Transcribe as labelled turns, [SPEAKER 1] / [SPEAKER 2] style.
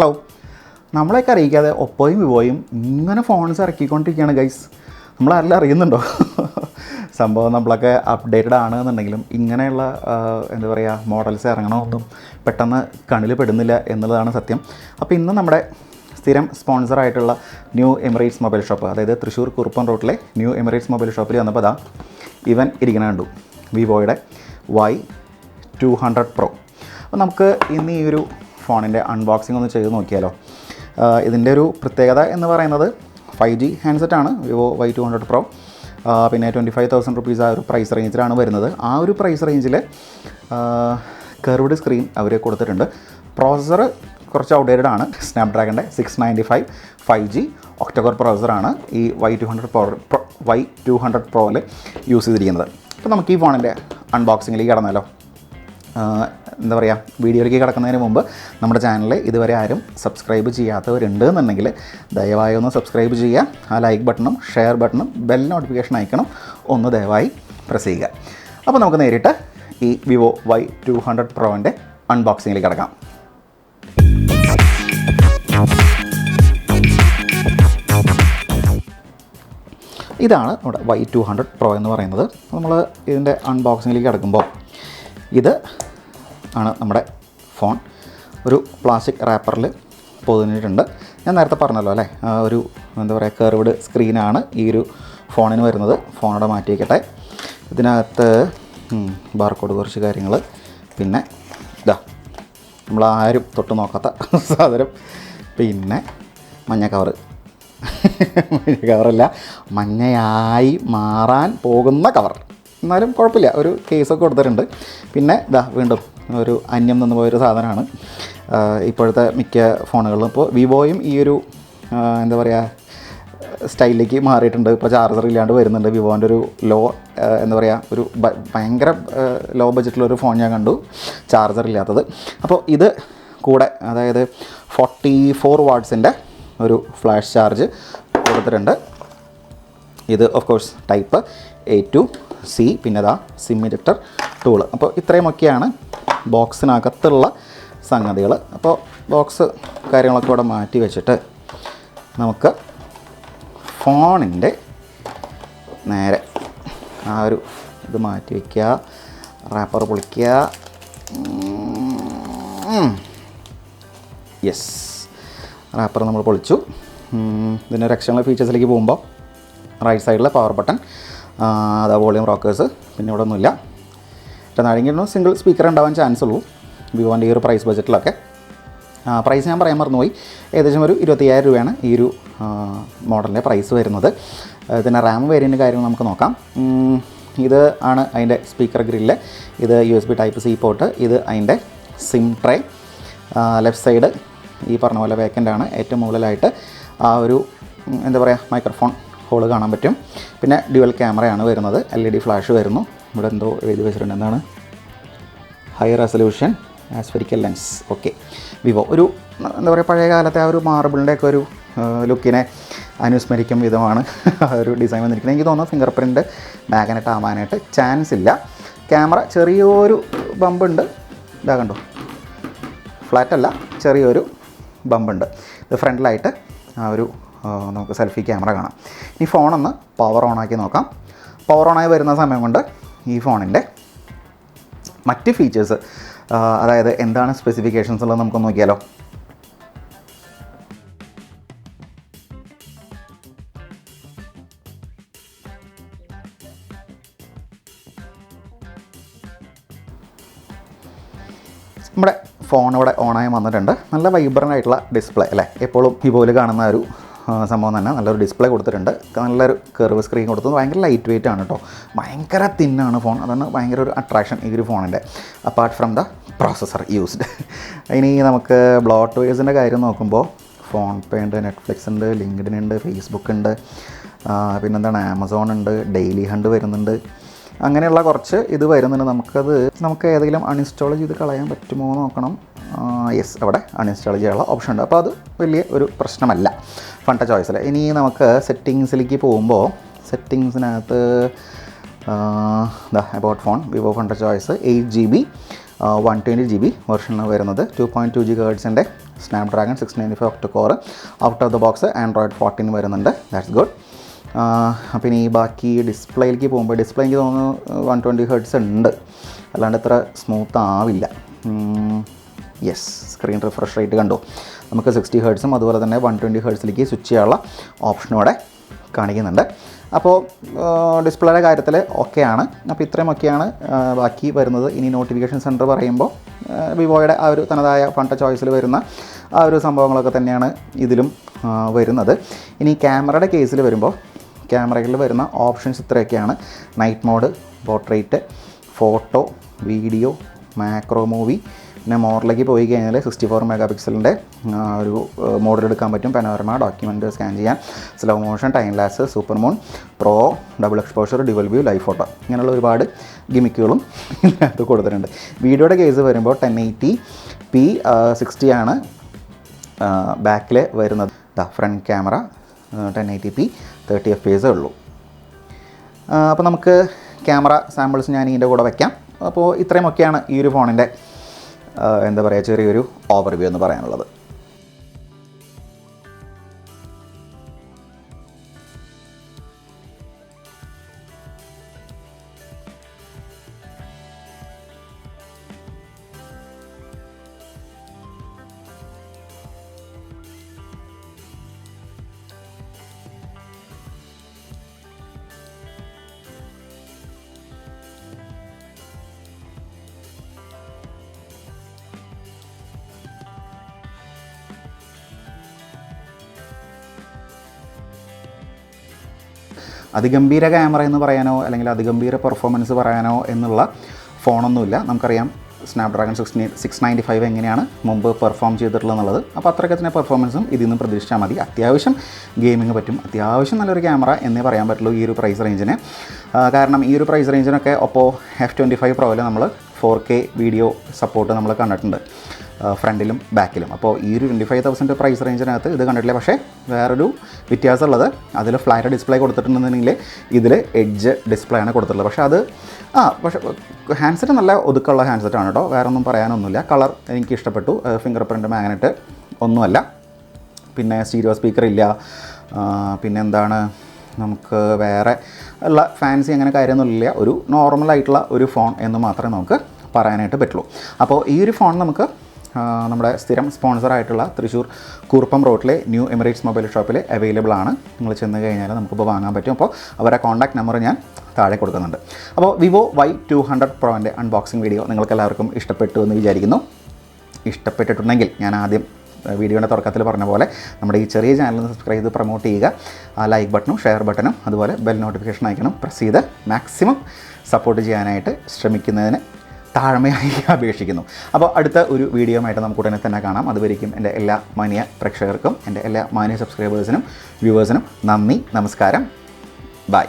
[SPEAKER 1] Hello നമ്മളെയൊക്കെ അറിയിക്കാതെ ഒപ്പോയും വിവോയും ഇങ്ങനെ ഫോൺസ് ഇറക്കിക്കൊണ്ടിരിക്കുകയാണ് ഗൈസ് നമ്മളാരെല്ലാം അറിയുന്നുണ്ടോ? സംഭവം നമ്മളൊക്കെ അപ്ഡേറ്റഡ് ആണ് എന്നുണ്ടെങ്കിലും ഇങ്ങനെയുള്ള എന്താ പറയുക മോഡൽസ് ഇറങ്ങണമെന്നും പെട്ടെന്ന് കണ്ണിൽ പെടുന്നില്ല എന്നുള്ളതാണ് സത്യം. അപ്പോൾ ഇന്ന് നമ്മുടെ സ്ഥിരം സ്പോൺസറായിട്ടുള്ള ന്യൂ എമിറേറ്റ്സ് മൊബൈൽ ഷോപ്പ് അതായത് തൃശ്ശൂർ കുറുപ്പൻ റോട്ടിലെ ന്യൂ എമിറേറ്റ്സ് മൊബൈൽ ഷോപ്പിൽ വന്നപ്പോൾ അതാ ഇവൻ ഇരിക്കണ കണ്ടു. വിവോയുടെ വൈ ടു ഹൺഡ്രഡ് പ്രോ അപ്പോൾ നമുക്ക് ഇന്ന് ഈ ഒരു ഫോണിന്റെ അൺബോക്സിംഗ് ഒന്ന് ചെയ്ത് നോക്കിയാലോ. ഇതിന്റെ ഒരു പ്രത്യേകത എന്ന് പറയുന്നത് five G ഹാൻഡ്സെറ്റാണ് Vivo Y two hundred pro പിന്നെ ട്വന്റി ഫൈവ് തൗസൻഡ് റുപ്പീസ് ആ ഒരു പ്രൈസ് റേഞ്ചിലാണ് വരുന്നത്. ആ ഒരു പ്രൈസ് റേഞ്ചിൽ കർവ്ഡ് സ്ക്രീൻ അവർ കൊടുത്തിട്ടുണ്ട്. പ്രോസസ്സർ കുറച്ച് ഔട്ട്ഡേറ്റഡ് ആണ് സ്നാപ്ഡ്രാഗണിന്റെ six ninety five five G octacore പ്രോസസ്സറാണ് ഈ Y two hundred pro Y two hundred പ്രോയിൽ use ചെയ്തിരിക്കുന്നത്. അപ്പോൾ നമുക്ക് ഈ ഫോണിന്റെ അൺബോക്സിങ്ങിലേക്ക് കടന്നാലോ. എന്താ പറയുക വീഡിയോയിലേക്ക് കിടക്കുന്നതിന് മുമ്പ് നമ്മുടെ ചാനൽ ഇതുവരെ ആരും സബ്സ്ക്രൈബ് ചെയ്യാത്തവരുണ്ട് എന്നുണ്ടെങ്കിൽ ദയവായി ഒന്ന് സബ്സ്ക്രൈബ് ചെയ്യുക. ആ ലൈക്ക് ബട്ടണും ഷെയർ ബട്ടണും ബെൽ നോട്ടിഫിക്കേഷൻ അയക്കണം ഒന്ന് ദയവായി പ്രസ് ചെയ്യുക. അപ്പോൾ നമുക്ക് നേരിട്ട് ഈ വിവോ വൈ ടു ഹൺഡ്രഡ് പ്രോവിന്റെ അൺബോക്സിങ്ങിലേക്ക് കിടക്കാം. ഇതാണ് നമ്മുടെ വൈ ടു ഹൺഡ്രഡ് പ്രോ എന്ന് പറയുന്നത്. നമ്മൾ ഇതിന്റെ അൺബോക്സിങ്ങിലേക്ക് കിടക്കുമ്പോൾ ഇത് ആണ് നമ്മുടെ ഫോൺ. ഒരു പ്ലാസ്റ്റിക് റാപ്പറിൽ പൊതിഞ്ഞിട്ടുണ്ട്. ഞാൻ നേരത്തെ പറഞ്ഞല്ലോ അല്ലേ? ഒരു എന്താ പറയുക കർവ്ഡ് സ്ക്രീനാണ് ഈ ഒരു ഫോണിന് വരുന്നത്. ഫോണോടെ മാറ്റി വയ്ക്കട്ടെ ഇതിനകത്ത് ബാർകോഡ് കുറച്ച് കാര്യങ്ങൾ പിന്നെ ഇതാ ആരും തൊട്ട് നോക്കാത്ത സാധനം. പിന്നെ മഞ്ഞ കവർ മഞ്ഞ കവറല്ല മഞ്ഞയായി മാറാൻ പോകുന്ന കവർ എന്നാലും കുഴപ്പമില്ല. ഒരു കേസൊക്കെ കൊടുത്തിട്ടുണ്ട്. പിന്നെ ഇതാ വീണ്ടും ഒരു അന്യം നിന്ന് പോയൊരു സാധനമാണ്. ഇപ്പോഴത്തെ മിക്ക ഫോണുകളിലും. ഇപ്പോൾ വിവോയും ഈ ഒരു എന്താ പറയുക സ്റ്റൈലിലേക്ക് മാറിയിട്ടുണ്ട്. ഇപ്പോൾ ചാർജർ ഇല്ലാണ്ട് വരുന്നുണ്ട് വിവോന്റെ ഒരു ലോ എന്താ പറയുക ഒരു ഭയങ്കര ലോ ബഡ്ജറ്റിലൊരു ഫോൺ ഞാൻ കണ്ടു. ചാർജർ ഇല്ലാത്തത്. അപ്പോൾ ഇത് കൂടെ അതായത് ഫോർട്ടി ഫോർ വാട്ട്സിന്റെ ഒരു ഫ്ലാഷ് ചാർജ് കൊടുത്തിട്ടുണ്ട്. ഇത് of course type A to C പിന്നെ ദാ സിം ഇജക്ടർ ടൂൾ അപ്പോൾ ഇത്രയുമൊക്കെയാണ് ബോക്സിനകത്തുള്ള സംഗതികൾ അപ്പോൾ ബോക്സ് കാര്യങ്ങളൊക്കെ ഇവിടെ മാറ്റി വെച്ചിട്ട് നമുക്ക് ഫോണിന്റെ നേരെ ആ ഒരു ഇത് മാറ്റി വയ്ക്കുക റാപ്പർ പൊളിക്കുക. യെസ് റാപ്പർ നമ്മൾ പൊളിച്ചു. ഇതിന്റെ ഇതിന്റെ എക്സ്റ്റേണൽ ഫീച്ചേഴ്സിലേക്ക് പോകുമ്പോൾ റൈറ്റ് സൈഡിലെ പവർ ബട്ടൺ അതാ വോളിയം റോക്കേഴ്സ് പിന്നെ ഇവിടെ ഒന്നുമില്ല. നാഴികയിൽ സിംഗിൾ സ്പീക്കർ ഉണ്ടാവാൻ ചാൻസ് ഉള്ളൂ. വിവോന്റെ ഈ ഒരു പ്രൈസ് ബജറ്റിലൊക്കെ പ്രൈസ് ഞാൻ പറയാൻ മറന്നുപോയി. ഏകദേശം ഒരു ഇരുപത്തയ്യായിരം രൂപയാണ് ഈ ഒരു മോഡലിന്റെ പ്രൈസ് വരുന്നത്. ഇതിന്റെ റാം വേരിയന്റ് കാര്യങ്ങൾ നമുക്ക് നോക്കാം. ഇത് ആണ് അതിന്റെ സ്പീക്കർ ഗ്രില്ല് ഇത് U S B type C port ഇത് അതിന്റെ സിം ട്രേ ലെഫ്റ്റ് സൈഡ് ഈ പറഞ്ഞ പോലെ വേക്കന്റ് ആണ്. ഏറ്റവും മുകളിലായിട്ട് ആ ഒരു എന്താ പറയുക മൈക്രോഫോൺ ഹോൾ കാണാൻ പറ്റും. പിന്നെ ഡ്യുവൽ ക്യാമറയാണ് വരുന്നത്. എൽ ഇ ഡി ഫ്ലാഷ് വരുന്നു. ഇവിടെ എന്തോ എഴുതി വെച്ചിട്ടുണ്ട്. എന്താണ്? High resolution aspherical lens okay Vivo ഒരു എന്താ പറയുക പഴയ കാലത്തെ ആ ഒരു മാർബിളിന്റെയൊക്കെ ഒരു ലുക്കിനെ അനുസ്മരിക്കും വിധമാണ് ആ ഒരു ഡിസൈൻ വന്നിരിക്കുന്നത്. എനിക്ക് തോന്നുന്നു ഫിംഗർ പ്രിന്റ് മാഗ്നറ്റ് ആവാനായിട്ട് ചാൻസ് ഇല്ല. ക്യാമറ ചെറിയൊരു ബമ്പുണ്ട് ഇതാ കണ്ടോ? ഫ്ലാറ്റ് അല്ല ചെറിയൊരു ബമ്പുണ്ട് ഇത് ഫ്രണ്ടിലായിട്ട് ആ ഒരു നമുക്ക് സെൽഫി ക്യാമറ കാണാം. ഇനി ഫോണൊന്ന് പവർ ഓണാക്കി നോക്കാം. പവർ ഓണായി വരുന്ന സമയം കൊണ്ട് ഈ ഫോണിന്റെ മറ്റ് ഫീച്ചേഴ്സ് അതായത് എന്താണ് സ്പെസിഫിക്കേഷൻസ് ഉള്ളത് നമുക്ക് നോക്കിയാലോ. നമ്മുടെ ഫോൺ ഇവിടെ ഓണായി വന്നിട്ടുണ്ട്. നല്ല വൈബ്രന്റ് ആയിട്ടുള്ള ഡിസ്പ്ലേ അല്ലേ? എപ്പോഴും ഇതുപോലെ കാണുന്ന ഒരു സംഭവം തന്നെ. നല്ലൊരു ഡിസ്പ്ലേ കൊടുത്തിട്ടുണ്ട്. നല്ലൊരു കർവ് സ്ക്രീൻ കൊടുത്തത് ഭയങ്കര ലൈറ്റ് വെയിറ്റ് ആണ് കേട്ടോ ഭയങ്കര തിന്നാണ് ഫോൺ അതാണ് ഭയങ്കര ഒരു അട്രാക്ഷൻ ഈ ഒരു ഫോണിന്റെ apart from the processor used ഇനി നമുക്ക് ബ്ലോട്ട് വേഴ്സിന്റെ കാര്യം നോക്കുമ്പോൾ ഫോൺ പേ ഉണ്ട് നെറ്റ്ഫ്ലിക്സ് ഉണ്ട് ലിങ്ക്ഡിൻ ഉണ്ട് ഫേസ്ബുക്ക് ഉണ്ട്. പിന്നെന്താണ് ആമസോൺ ഉണ്ട് ഡെയിലി ഹണ്ട് വരുന്നുണ്ട്. അങ്ങനെയുള്ള കുറച്ച് ഇത് വരുന്നുണ്ട്. നമുക്കത് നമുക്ക് ഏതെങ്കിലും അൺഇൻസ്റ്റാൾ ചെയ്ത് കളയാൻ പറ്റുമോ നോക്കണം. യെസ് അവിടെ അൺഇൻസ്റ്റാൾ ചെയ്യാനുള്ള ഓപ്ഷൻ ഉണ്ട്. അപ്പോൾ അത് വലിയ ഒരു പ്രശ്നമല്ല. ഫണ്ട ചോയ്സിൽ ഇനി നമുക്ക് സെറ്റിങ്സിലേക്ക് പോകുമ്പോൾ സെറ്റിങ്സിനകത്ത് about phone Vivo Funtouch choice eight G B one twenty G B വെർഷനിൽ വരുന്നത്. Two point two G ഗേഡ്സിന്റെ Snapdragon six ninety five octo core out of the box Android fourteen വരുന്നുണ്ട്. ദാറ്റ്സ് ഗുഡ് അപ്പം ഇനി ബാക്കി ഡിസ്പ്ലേയിലേക്ക് പോകുമ്പോൾ ഡിസ്പ്ലേ എനിക്ക് തോന്നുന്നു one twenty hertz ഉണ്ട്. അല്ലാണ്ട് ഇത്ര സ്മൂത്ത് ആവില്ല. യെസ് സ്ക്രീൻ റിഫ്രഷ് റേറ്റ് കണ്ടു. നമുക്ക് സിക്സ്റ്റി ഹേർട്സും അതുപോലെ തന്നെ വൺ ട്വന്റി ഹേർട്സിലേക്ക് സ്വിച്ച് ചെയ്യാനുള്ള ഓപ്ഷനും ഇവിടെ കാണിക്കുന്നുണ്ട്. അപ്പോൾ ഡിസ്പ്ലേയുടെ കാര്യത്തിൽ ഓക്കെയാണ് അപ്പോൾ ഇത്രയും ഒക്കെയാണ് ആ, ബാക്കി വരുന്നത് ഇനി നോട്ടിഫിക്കേഷൻ സെന്റർ പറയുമ്പോൾ വിവോയുടെ ആ ഒരു തനതായ ഫണ്ട ചോയ്സിൽ വരുന്ന ആ ഒരു സംഭവങ്ങളൊക്കെ തന്നെയാണ് ഇതിലും വരുന്നത്. ഇനി ക്യാമറയുടെ കേസിൽ വരുമ്പോൾ ക്യാമറകളിൽ വരുന്ന ഓപ്ഷൻസ് ഇത്രയൊക്കെയാണ്. Night mode portrait photo video macro movie പിന്നെ മോറിലേക്ക് പോയി കഴിഞ്ഞാൽ സിക്സ്റ്റി ഫോർ മെഗാ പിക്സലിന്റെ ഒരു മോഡൽ എടുക്കാൻ പറ്റും. പനോരമ ഡോക്യുമെന്റ് സ്കാൻ ചെയ്യാൻ. Slow motion time lapse super moon pro double exposure dual view life photo ഇങ്ങനെയുള്ള ഒരുപാട് ഗിമിക്കുകളും ഇതിനകത്ത് കൊടുത്തിട്ടുണ്ട്. വീഡിയോയുടെ കേസ് വരുമ്പോൾ ടെൻ എയ്റ്റി പി സിക്സ്റ്റി ആണ് ബാക്കിൽ വരുന്നത്. Front camera ten eighty P thirty F P S ഉള്ളൂ. അപ്പോൾ നമുക്ക് ക്യാമറ സാമ്പിൾസ് ഞാൻ ഇതിന്റെ കൂടെ വയ്ക്കാം അപ്പോൾ ഇത്രയുമൊക്കെയാണ് ഈ ഒരു ഫോണിന്റെ എന്താ പറയുക ചെറിയൊരു ഓവർവ്യൂ എന്ന് പറയാനുള്ളത്. അതിഗംഭീര ക്യാമറ എന്ന് പറയാനോ അല്ലെങ്കിൽ അതിഗംഭീര പെർഫോമൻസ് പറയാനോ എന്നുള്ള ഫോണൊന്നുമില്ല. നമുക്കറിയാം Snapdragon six six ninety five എങ്ങനെയാണ് മുമ്പ് പെർഫോം ചെയ്തിട്ടുള്ളതെന്നുള്ളത്. അപ്പോൾ അത്രയ്ക്ക് തന്നെ പെർഫോമൻസും ഇതിൽ നിന്ന് പ്രതീക്ഷിച്ചാൽ മതി. അത്യാവശ്യം ഗെയിമിംഗ് പറ്റും. അത്യാവശ്യം നല്ലൊരു ക്യാമറ എന്നേ പറയാൻ പറ്റുള്ളൂ ഈ ഒരു പ്രൈസ് റേഞ്ചിന് കാരണം ഈ ഒരു പ്രൈസ് റേഞ്ചിനൊക്കെ ഒപ്പോ എഫ് ട്വന്റി ഫൈവ് പ്രോയിൽ നമ്മൾ ഫോർ കെ വീഡിയോ സപ്പോർട്ട് നമ്മൾ കണ്ടിട്ടുണ്ട്. ഫ്രണ്ടിലും ബാക്കിലും. അപ്പോൾ ഈ ഒരു ട്വന്റി ഫൈവ് തൗസൻഡ് പ്രൈസ് റേഞ്ചിനകത്ത് ഇത് കണ്ടിട്ടില്ല? പക്ഷേ വേറൊരു വ്യത്യാസമുള്ളത്. അതിൽ ഫ്ലാറ്റ് ഡിസ്പ്ലേ കൊടുത്തിട്ടുണ്ടെന്നുണ്ടെങ്കിൽ ഇതിൽ എഡ്ജ് ഡിസ്പ്ലേ ആണ് കൊടുത്തിട്ടുള്ളത്. പക്ഷേ അത് ആ പക്ഷേ ഹാൻഡ്സെറ്റ് നല്ല ഒതുക്കമുള്ള ഹാൻഡ്സെറ്റാണ് കേട്ടോ. വേറെ ഒന്നും പറയാനൊന്നുമില്ല. കളർ എനിക്ക് ഇഷ്ടപ്പെട്ടു. ഫിംഗർ പ്രിന്റ് മാഗ്നറ്റ് ഒന്നുമല്ല. പിന്നെ സ്റ്റീരിയോ സ്പീക്കർ ഇല്ല. പിന്നെ എന്താണ്? നമുക്ക് വേറെ ഉള്ള ഫാൻസി അങ്ങനെ കാര്യമൊന്നുമില്ല. ഒരു നോർമലായിട്ടുള്ള ഒരു ഫോൺ എന്ന് മാത്രമേ നമുക്ക് പറയാനായിട്ട് പറ്റുള്ളൂ. അപ്പോൾ ഈ ഒരു ഫോൺ നമുക്ക് നമ്മുടെ സ്ഥിരം സ്പോൺസറായിട്ടുള്ള തൃശ്ശൂർ കൂർപ്പം റോഡിലെ ന്യൂ എമിറേറ്റ്സ് മൊബൈൽ ഷോപ്പിൽ അവൈലബിൾ ആണ്. നിങ്ങൾ ചെന്ന് കഴിഞ്ഞാൽ നമുക്കിപ്പോൾ വാങ്ങാൻ പറ്റും. അപ്പോൾ അവരുടെ കോൺടാക്ട് നമ്പർ ഞാൻ താഴെ കൊടുക്കുന്നുണ്ട്. അപ്പോൾ വിവോ വൈ ടു ഹൺഡ്രഡ് പ്രോന്റെ അൺബോക്സിംഗ് വീഡിയോ നിങ്ങൾക്ക് എല്ലാവർക്കും ഇഷ്ടപ്പെട്ടു എന്ന് വിചാരിക്കുന്നു. ഇഷ്ടപ്പെട്ടിട്ടുണ്ടെങ്കിൽ ഞാൻ ആദ്യം വീഡിയോയുടെ തുടക്കത്തിൽ പറഞ്ഞ പോലെ നമ്മുടെ ഈ ചെറിയ ചാനൽ സബ്സ്ക്രൈബ് ചെയ്ത് പ്രൊമോട്ട് ചെയ്യുക. ആ ലൈക്ക് ബട്ടണും ഷെയർ ബട്ടണും അതുപോലെ ബെൽ നോട്ടിഫിക്കേഷൻ അയക്കണം പ്രസ് ചെയ്ത് മാക്സിമം സപ്പോർട്ട് ചെയ്യാനായിട്ട് ശ്രമിക്കുന്നതിന് താഴ്മയായി അപേക്ഷിക്കുന്നു. അപ്പോൾ അടുത്ത ഒരു വീഡിയോ ആയിട്ട് നമുക്ക് ഉടനെ തന്നെ കാണാം. അതുവരെയും എന്റെ എല്ലാ മാന്യ പ്രേക്ഷകർക്കും എന്റെ എല്ലാ മാന്യ സബ്സ്ക്രൈബേഴ്സിനും വ്യൂവേഴ്സിനും നന്ദി നമസ്കാരം. ബൈ.